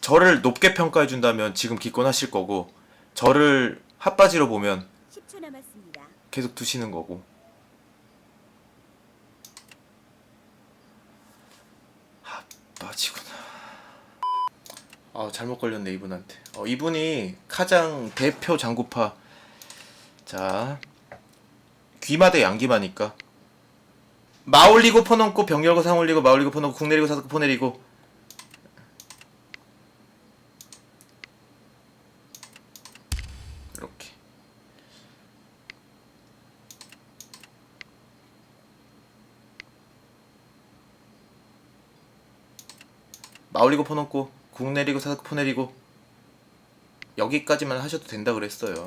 저를 높게 평가해 준다면 지금 기권하실 거고 저를 핫바지로 보면 10초 남았습니다. 계속 두시는 거고. 핫바지구나. 아 잘못 걸렸네 이분한테. 어 이분이 카장 대표 장구파. 자 귀마대 양기마니까. 마올리고 퍼넘고 병 열고 상 올리고 마올리고 퍼넘고 궁 내리고 사고 포 내리고 이렇게 마올리고 퍼넘고 궁 내리고 사고 포 내리고 여기까지만 하셔도 된다 그랬어요.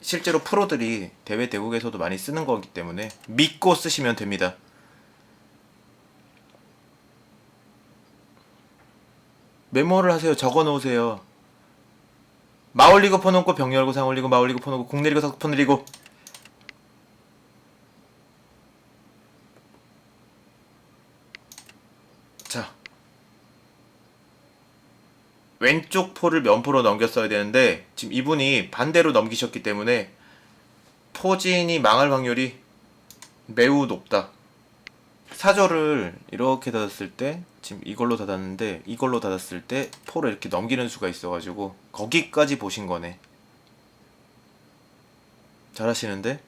실제로 프로들이 대회 대국에서도 많이 쓰는 거기 때문에 믿고 쓰시면 됩니다. 메모를 하세요. 적어 놓으세요. 마올리고 퍼놓고 병 열고 상 올리고 마올리고 퍼놓고 공 내리고 퍼 내리고 자 왼쪽 포를 면포로 넘겼어야 되는데 지금 이분이 반대로 넘기셨기 때문에 포진이 망할 확률이 매우 높다. 사절을 이렇게 닫았을 때 지금 이걸로 닫았는데 이걸로 닫았을 때 포를 이렇게 넘기는 수가 있어가지고 거기까지 보신 거네. 잘하시는데?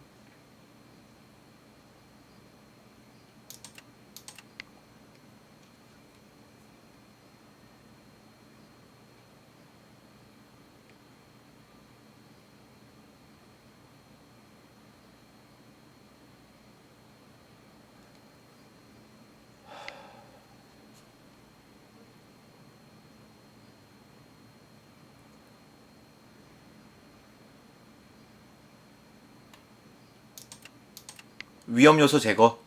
위험 요소 제거.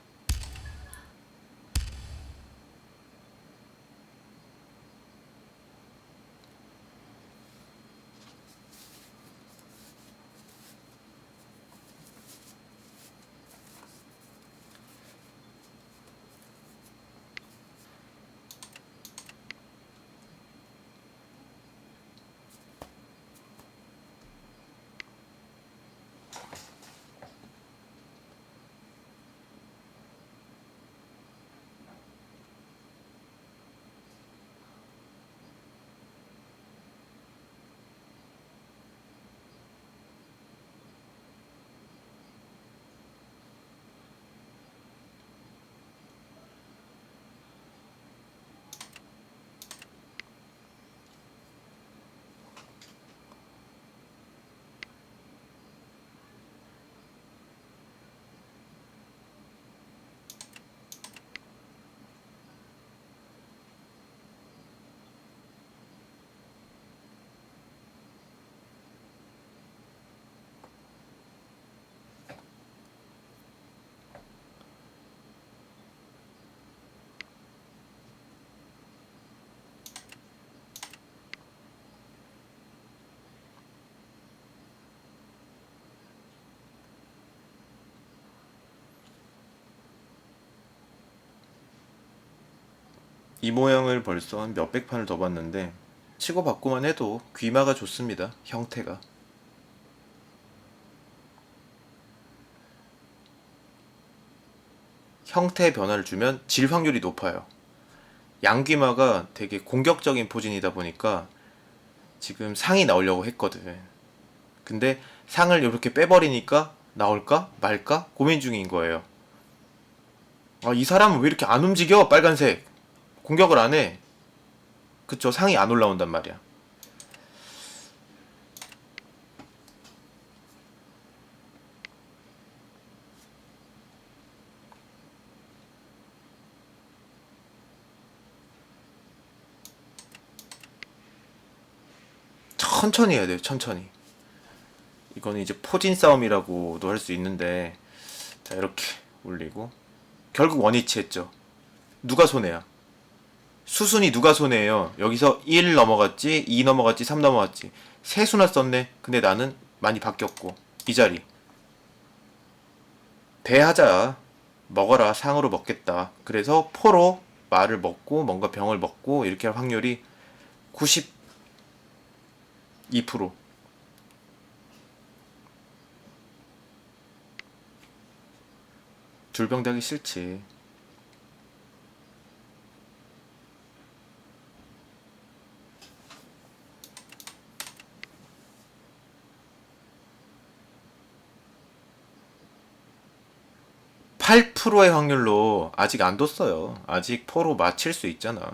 이 모양을 벌써 한 몇백 판을 더 봤는데 치고 받고만 해도 귀마가 좋습니다. 형태가. 형태의 변화를 주면 질 확률이 높아요. 양귀마가 되게 공격적인 포진이다 보니까 지금 상이 나오려고 했거든. 근데 상을 이렇게 빼버리니까 나올까 말까 고민 중인 거예요. 아, 이 사람은 왜 이렇게 안 움직여? 빨간색. 공격을 안 해. 그쵸, 상이 안 올라온단 말이야. 천천히 해야 돼요, 천천히. 이거는 이제 포진 싸움이라고도 할 수 있는데, 자, 이렇게 올리고. 결국 원위치 했죠. 누가 손해야? 수순이 누가 손해예요? 여기서 1 넘어갔지, 2 넘어갔지, 3 넘어갔지. 세 수나 썼네. 근데 나는 많이 바뀌었고. 이 자리. 대하자. 먹어라. 상으로 먹겠다. 그래서 포로 말을 먹고 뭔가 병을 먹고 이렇게 할 확률이 92%. 줄병되기 싫지. (8%의) 확률로 아직 안 뒀어요. 아직 포로 맞힐 수 있잖아.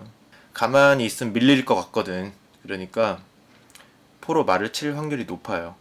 가만히 있으면 밀릴 것 같거든. 그러니까 포로 말을 칠 확률이 높아요.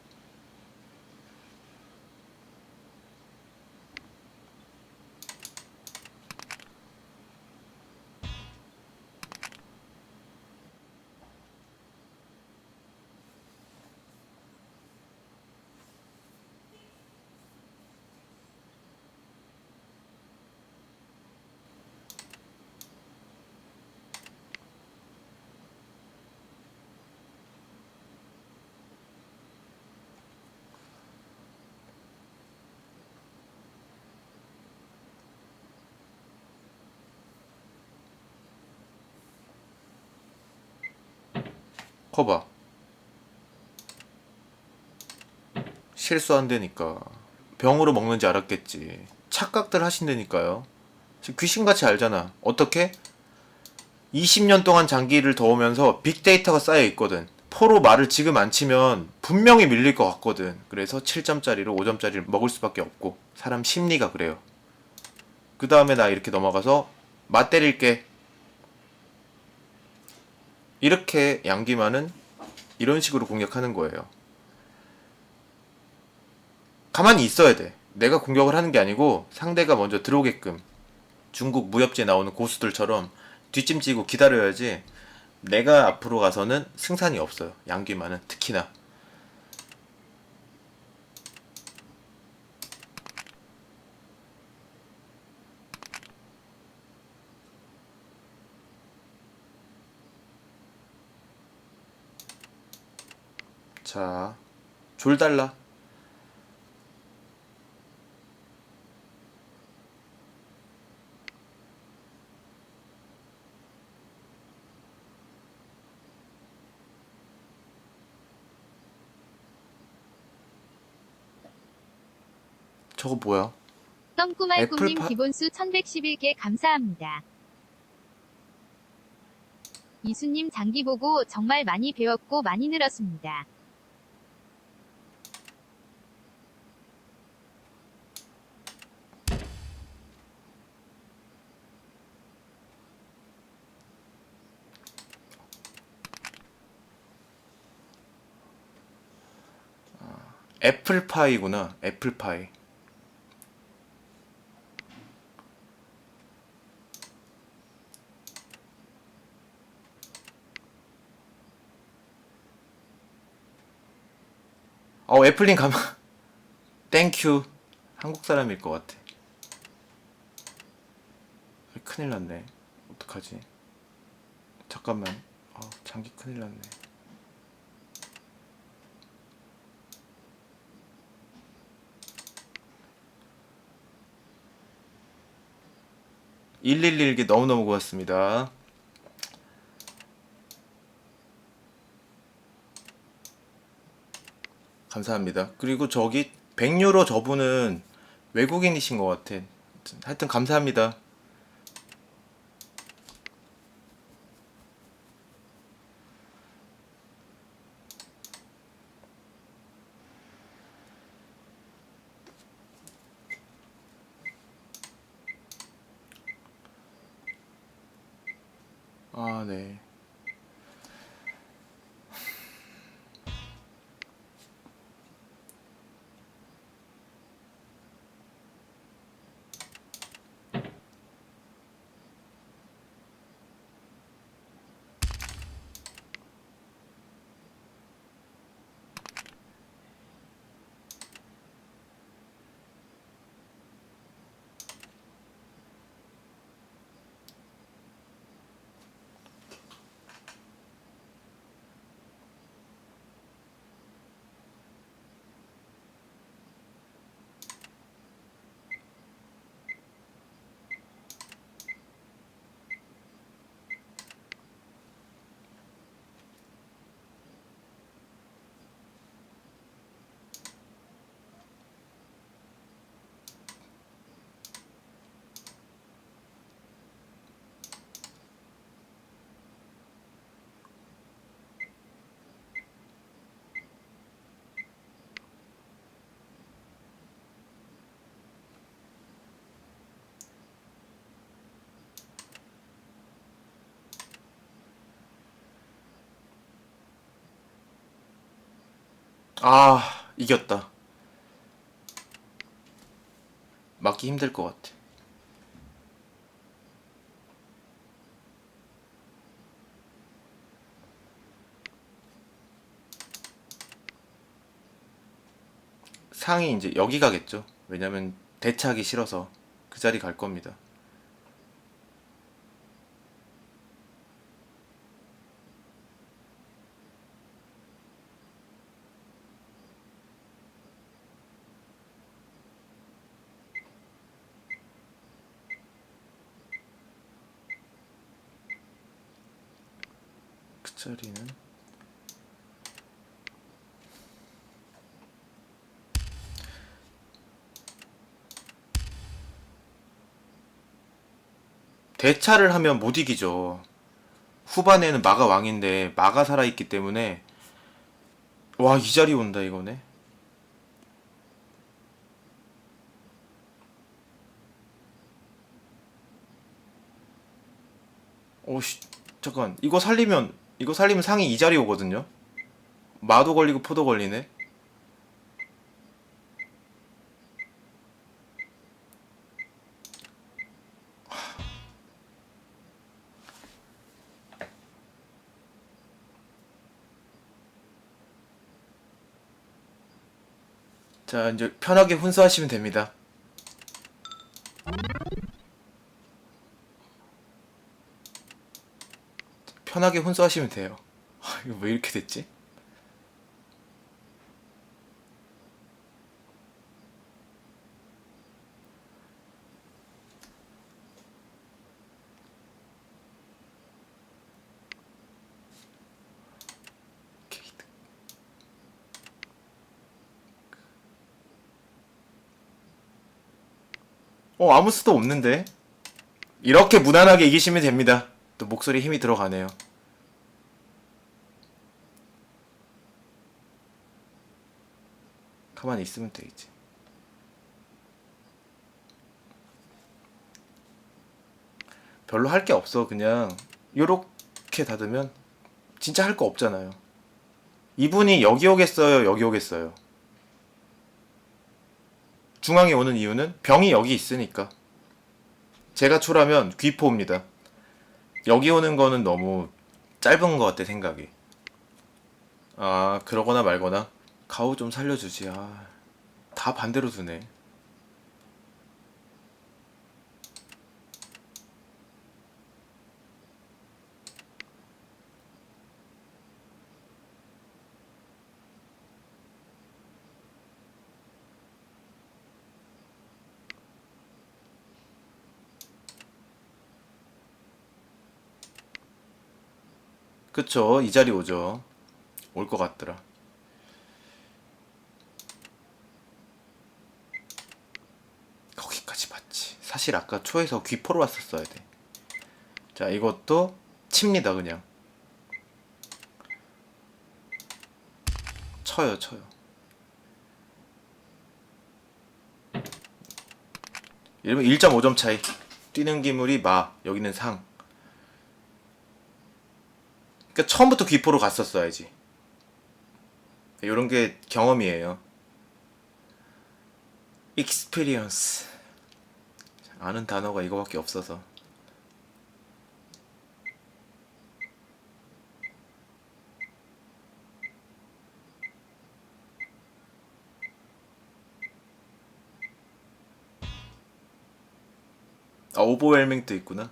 커봐. 실수한다니까. 병으로 먹는지 알았겠지. 착각들 하신다니까요. 귀신같이 알잖아. 어떻게? 20년 동안 장기를 더 오면서 빅데이터가 쌓여 있거든. 포로 말을 지금 안 치면 분명히 밀릴 것 같거든. 그래서 7점짜리로 5점짜리를 먹을 수밖에 없고 사람 심리가 그래요. 그 다음에 나 이렇게 넘어가서 맞 때릴게. 이렇게 양기만은 이런 식으로 공격하는 거예요. 가만히 있어야 돼. 내가 공격을 하는 게 아니고 상대가 먼저 들어오게끔 중국 무협지에 나오는 고수들처럼 뒷짐지고 기다려야지 내가 앞으로 가서는 승산이 없어요. 양기만은 특히나. 자, 졸 달라. 저거 뭐야? 똥꾸말꿈님 애플파- 기본수 1111개 감사합니다. 이수님 장기 보고 정말 많이 배웠고 많이 늘었습니다. 애플파이구나. 애플파이. 어, 애플린 가만. 땡큐. 한국 사람일 것 같아. 큰일 났네. 어떡하지? 잠깐만. 어, 장기 큰일 났네. 111개 너무너무 고맙습니다. 감사합니다. 그리고 저기 100유로 저분은 외국인이신 것 같아. 하여튼 감사합니다. 아, 네. 아, 이겼다. 맞기 힘들 것 같아. 상이 이제 여기 가겠죠. 왜냐면 대차하기 싫어서 그 자리 갈 겁니다. 그 자리는 대차를 하면 못 이기죠. 후반에는 마가 왕인데 마가 살아있기 때문에 와 이 자리 온다 이거네. 오씨 잠깐 이거 살리면 이거 살리면 상이 이 자리 오거든요. 마도 걸리고 포도 걸리네. 자 이제 편하게 훈수하시면 됩니다. 편하게 훈수하시면 돼요. 아, 이거 왜 이렇게 됐지? 어 아무 수도 없는데 이렇게 무난하게 이기시면 됩니다. 또 목소리 힘이 들어가네요. 가만히 있으면 되겠지. 별로 할 게 없어. 그냥 요렇게 닫으면 진짜 할 거 없잖아요. 이분이 여기 오겠어요, 여기 오겠어요. 중앙에 오는 이유는 병이 여기 있으니까. 제가 출하면 귀포입니다. 여기 오는 거는 너무 짧은 것 같아, 생각이. 아, 그러거나 말거나. 가오 좀 살려주지. 아, 다 반대로 두네. 그쵸, 이 자리 오죠. 올 것 같더라. 거기까지 봤지. 사실 아까 초에서 귀포로 왔었어야 돼. 자, 이것도 칩니다, 그냥. 쳐요, 쳐요. 이러면 1.5점 차이. 뛰는 기물이 마, 여기는 상. 그러니까 처음부터 귀포로 갔었어야지. 이런 게 경험이에요. experience. 아는 단어가 이거밖에 없어서. 아, 오버웰밍도 있구나.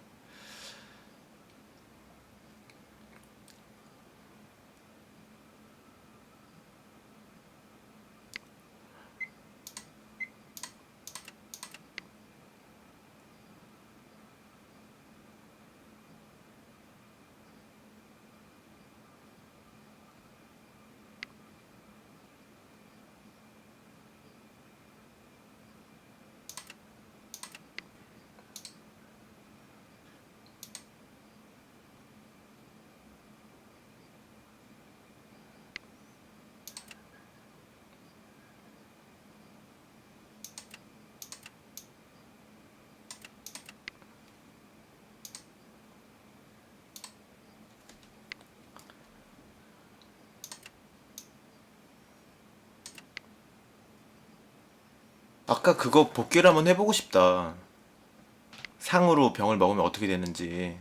아까 그거 복귀를 한번 해보고 싶다. 상으로 병을 먹으면 어떻게 되는지.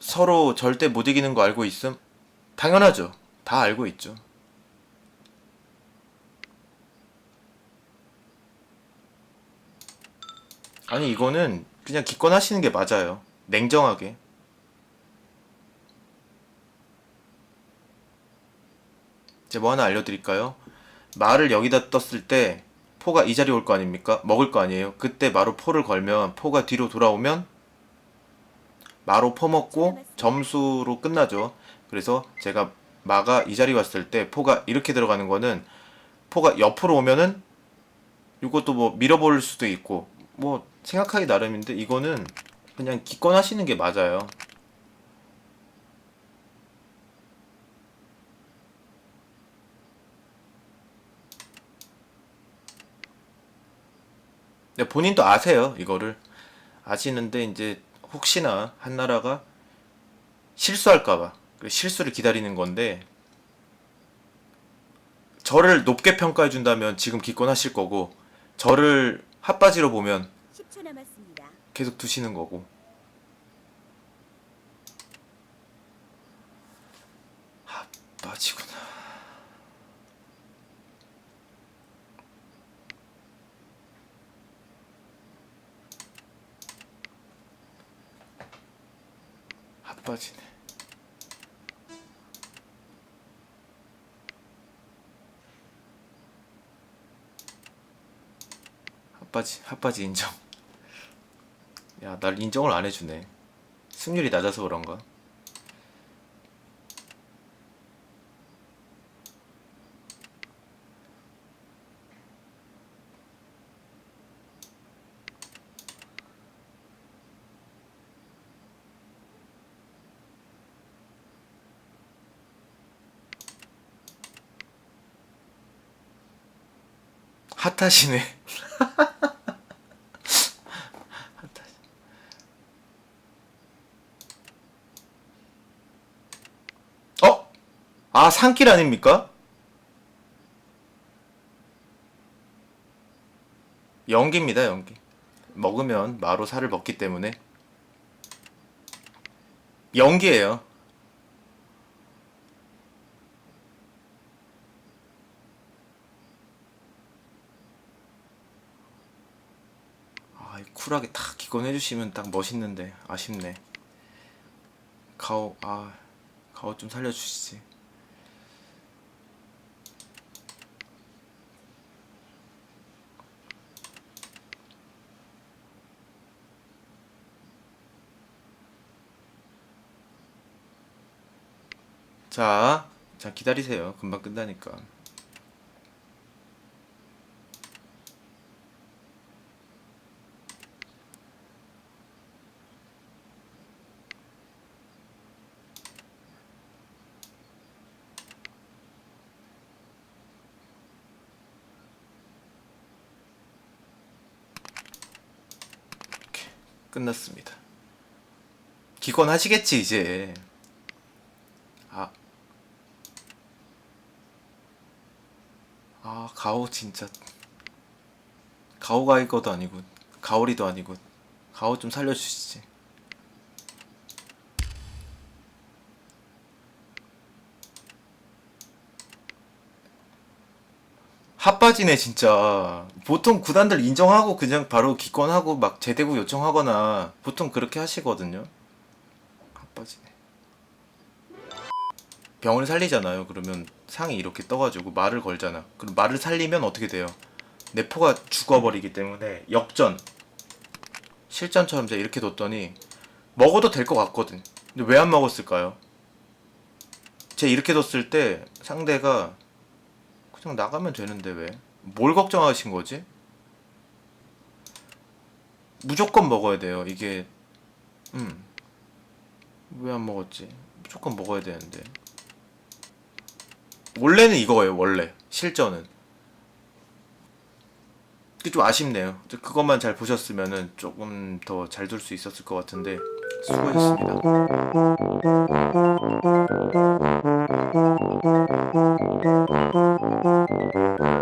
서로 절대 못 이기는 거 알고 있음? 당연하죠. 다 알고 있죠. 아니 이거는 그냥 기권하시는 게 맞아요. 냉정하게. 제가 뭐 하나 알려드릴까요? 말을 여기다 떴을 때 포가 이 자리 올거 아닙니까? 먹을 거 아니에요? 그때 마로 포를 걸면 포가 뒤로 돌아오면 마로 포 먹고 점수로 끝나죠. 그래서 제가 마가 이 자리 왔을 때 포가 이렇게 들어가는 거는 포가 옆으로 오면은 이것도 뭐 밀어볼 수도 있고 뭐 생각하기 나름인데 이거는 그냥 기권하시는 게 맞아요. 근데 본인도 아세요 이거를. 아시는데 이제 혹시나 한나라가 실수할까봐 그 실수를 기다리는 건데 저를 높게 평가해 준다면 지금 기권하실 거고 저를 핫바지로 보면 10초 남았습니다. 계속 두시는 거고. 핫바지구 나 핫바지네 핫바지 핫바지 인정 야, 날 인정을 안 해주네. 승률이 낮아서 그런가? 핫하시네. 어? 아, 산길 아닙니까? 연기입니다, 연기. 먹으면 마로 살을 먹기 때문에. 연기예요. 아, 이 쿨하게 탁 기권해 주시면 딱 멋있는데 아쉽네. 가오, 아, 가오 좀 살려주시지. 자, 자 기다리세요. 금방 끝나니까. 이렇게 끝났습니다. 기권 하시겠지 이제. 아. 아, 가오 진짜. 가오가 이거도 아니고, 가오리도 아니고, 가오 좀 살려 주시지. 핫바지네 진짜. 보통 구단들 인정하고 그냥 바로 기권하고 막 재대구 요청하거나 보통 그렇게 하시거든요. 핫바지네. 병을 살리잖아요. 그러면 상이 이렇게 떠가지고 말을 걸잖아. 그럼 말을 살리면 어떻게 돼요? 내 포가 죽어버리기 때문에 역전. 실전처럼 이렇게 뒀더니 먹어도 될 것 같거든. 근데 왜 안 먹었을까요? 제가 이렇게 뒀을 때 상대가 그냥 나가면 되는데 왜? 뭘 걱정하신 거지? 무조건 먹어야 돼요. 이게 음. 왜 안 먹었지? 무조건 먹어야 되는데. 원래는 이거예요, 원래. 실전은. 좀 아쉽네요. 그것만 잘 보셨으면은 조금 더 잘 둘 수 있었을 것 같은데 嗯嗯嗯嗯嗯嗯嗯嗯嗯嗯嗯